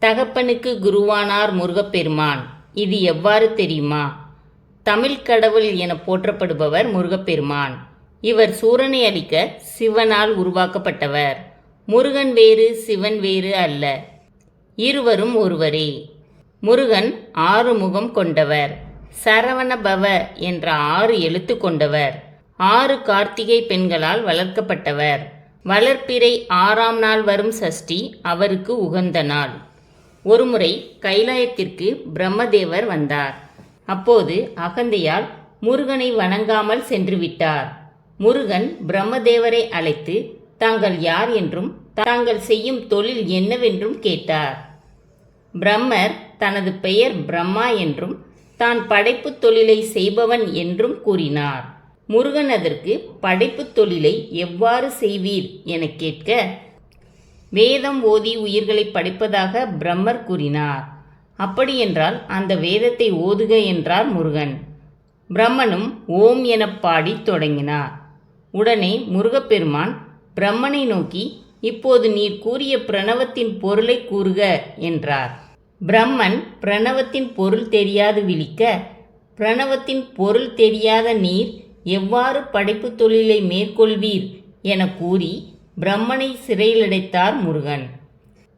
தகப்பனுக்கு குருவானார் முருகப்பெருமான். இது எவ்வாறு தெரியுமா? தமிழ் கடவுள் என போற்றப்படுபவர் முருகப்பெருமான். இவர் சூரனை அளிக்க சிவனால் உருவாக்கப்பட்டவர். முருகன் வேறு சிவன் வேறு அல்ல. இருவரும் ஒருவரே. முருகன் ஆறு முகம் கொண்டவர். சரவண பவ என்ற ஆறு எழுத்து கொண்டவர். ஆறு கார்த்திகை பெண்களால் வளர்க்கப்பட்டவர். வளர்ப்பிறை ஆறாம் நாள் வரும் சஷ்டி அவருக்கு உகந்த நாள். ஒருமுறை கைலாயத்திற்கு பிரம்மதேவர் வந்தார். அப்போது அகந்தையால் முருகனை வணங்காமல் சென்று விட்டார். முருகன் பிரம்மதேவரை அழைத்து தாங்கள் யார் என்றும் தாங்கள் செய்யும் தொழில் என்னவென்றும் கேட்டார். பிரம்மர் தனது பெயர் பிரம்மா என்றும் தான் படைப்புத் தொழிலை செய்பவன் என்றும் கூறினார். முருகன் அதற்கு படைப்புத் தொழிலை எவ்வாறு செய்வீர்? எனக் கேட்க வேதம் ஓதி உயிர்களை படைப்பதாக பிரம்மர் கூறினார். அப்படியென்றால் அந்த வேதத்தை ஓதுக என்றார் முருகன். பிரம்மனும் ஓம் எனப் பாடித் தொடங்கினார். உடனே முருகப்பெருமான் பிரம்மனை நோக்கி இப்போது நீர் கூறிய பிரணவத்தின் பொருளை கூறுக என்றார். பிரம்மன் பிரணவத்தின் பொருள் தெரியாது விழிக்க பிரணவத்தின் பொருள் தெரியாத நீர் எவ்வாறு படைப்பு தொழிலை மேற்கொள்வீர் என கூறி பிரம்மனை சிறையிலடைத்தார் முருகன்.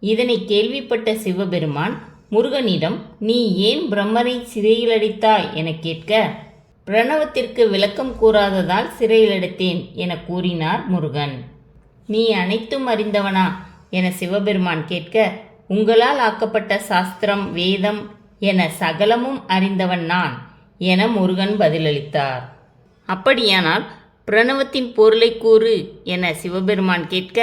இதனை கேள்விப்பட்ட சிவபெருமான் முருகனிடம் நீ ஏன் பிரம்மனை சிறையிலடைத்தாய் என கேட்க பிரணவத்திற்கு விளக்கம் கூறாததால் சிறையிலடைத்தேன் என கூறினார் முருகன். நீ அனைத்தும் அறிந்தவனா? என சிவபெருமான் கேட்க உங்களால் ஆக்கப்பட்ட சாஸ்திரம் வேதம் என சகலமும் அறிந்தவன் நான் என முருகன் பதிலளித்தார். அப்படியானால் பிரணவத்தின் பொருளை கூறு என சிவபெருமான் கேட்க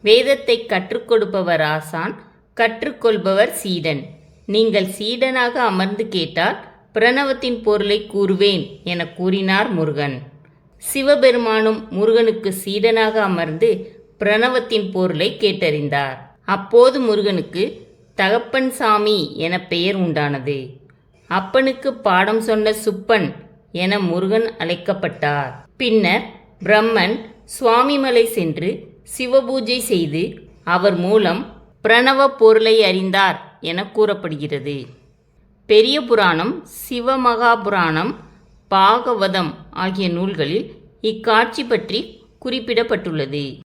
வேதத்தை கற்றுக் கொடுப்பவர் ஆசான் கற்றுக்கொள்பவர் சீடன். நீங்கள் சீடனாக அமர்ந்து கேட்டால் பிரணவத்தின் பொருளை கூறுவேன் என கூறினார் முருகன். சிவபெருமானும் முருகனுக்கு சீடனாக அமர்ந்து பிரணவத்தின் பொருளை கேட்டறிந்தார். அப்போது முருகனுக்கு தகப்பன் சாமி என பெயர் உண்டானது. அப்பனுக்கு பாடம் சொன்ன சுப்பன் என முருகன் அழைக்கப்பட்டார். பின்னர் பிரம்மன் சுவாமிமலை சென்று சிவபூஜை செய்து அவர் மூலம் பிரணவ பொருளை அறிந்தார் என கூறப்படுகிறது. பெரிய புராணம் சிவமகாபுராணம் பாகவதம் ஆகிய நூல்களில் இக்காட்சி பற்றி குறிப்பிடப்பட்டுள்ளது.